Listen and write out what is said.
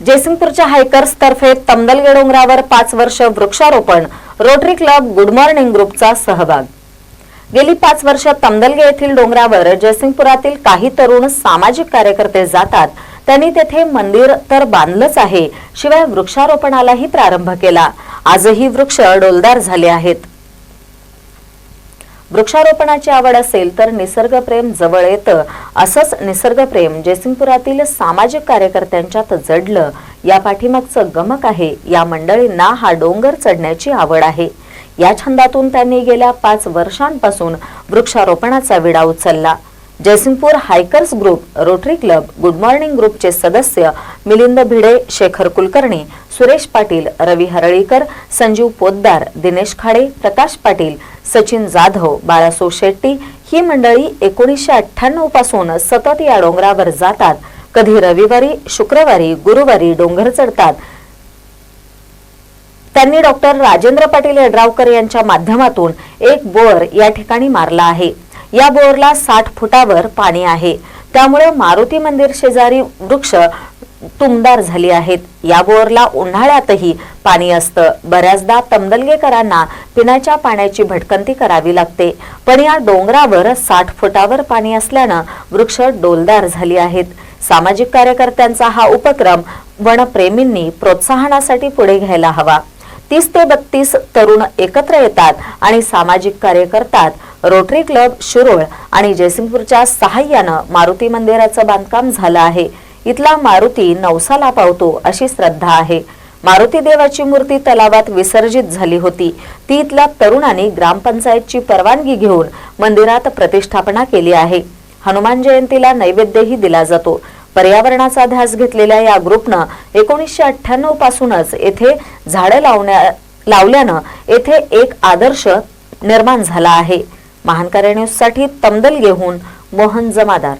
जयसिंगपूरच्या हायकर्स तर्फे तमदलगे डोंगरावर पाच वर्ष वृक्षारोपण रोटरी क्लब गुड मॉर्निंग ग्रुपचा सहभाग. गेली पाच वर्ष तमदलगे येथील डोंगरावर जयसिंगपुरातील काही तरुण सामाजिक कार्यकर्ते जातात. त्यांनी तेथे मंदिर तर बांधलंच आहे शिवाय वृक्षारोपणालाही प्रारंभ केला. आजही वृक्ष डोलदार झाले आहेत. वृक्षारोपणाची आवड असेल तर निसर्गप्रेम जवळ येतं. असंच निसर्गप्रेम जयसिंगपुरातील सामाजिक कार्यकर्त्यांच्यात जडलं. या पाठीमागचं गमक आहे. या मंडळींना हा डोंगर चढण्याची आवड आहे. या छंदातून त्यांनी गेल्या पाच वर्षांपासून वृक्षारोपणाचा विडा उचलला. Jaysingpur hikers group Rotary club good morning ग्रुपचे सदस्य मिलिंद भिडे शेखर कुलकर्णी सुरेश पाटील रवी हरळीकर संजीव पोद्दार दिनेश खाडे प्रकाश पाटील सचिन जाधव बाळासो शेट्टी ही मंडळी एकोणीसशे अठ्ठ्याण्णवपासून सतत या डोंगरावर जातात. कधी रविवारी शुक्रवारी गुरुवारी डोंगर चढतात. त्यांनी डॉक्टर राजेंद्र पाटील यड्रावकर यांच्या माध्यमातून एक बोअर या ठिकाणी मारला आहे. या बोअरला साठ फुटावर पाणी आहे. त्यामुळे मारुती मंदिर शेजारी वृक्ष तुमदार झाली आहेत. या बोअरला उन्हाळ्यातही पाणी असतं. बऱ्याचदा तमदलगेकरांना पिण्याच्या पाण्याची भटकंती करावी लागते. पण या डोंगरावर साठ फुटावर पाणी असल्यानं वृक्ष डोलदार झाली आहेत. सामाजिक कार्यकर्त्यांचा हा उपक्रम वनप्रेमींनी प्रोत्साहनासाठी पुढे घ्यायला हवा. तीस ते बत्तीस तरुण एकत्र येतात आणि सामाजिक कार्य करतात. रोटरी क्लब शिरोळ आणि जयसिंगपूरच्या सहाय्यानं मारुती मंदिराचं बांधकाम झालं आहे. इथला मारुती नवसाला पावतो अशी श्रद्धा आहे. मारुती देवाची मूर्ती तलावात विसर्जित झाली होती. ती इथल्या तरुणांनी ग्रामपंचायतची परवानगी घेऊन मंदिरात प्रतिष्ठापना केली आहे. हनुमान जयंतीला नैवेद्यही दिला जातो. पर्यावरणाचा ध्यास घेतलेल्या या ग्रुपनं एकोणीसशे अठ्ठ्याण्णव पासूनच येथे झाडं लावण्या लावल्यानं येथे एक आदर्श निर्माण झाला आहे. महानकार्य न्यूजसाठी तमदल घेऊन मोहन जमादार.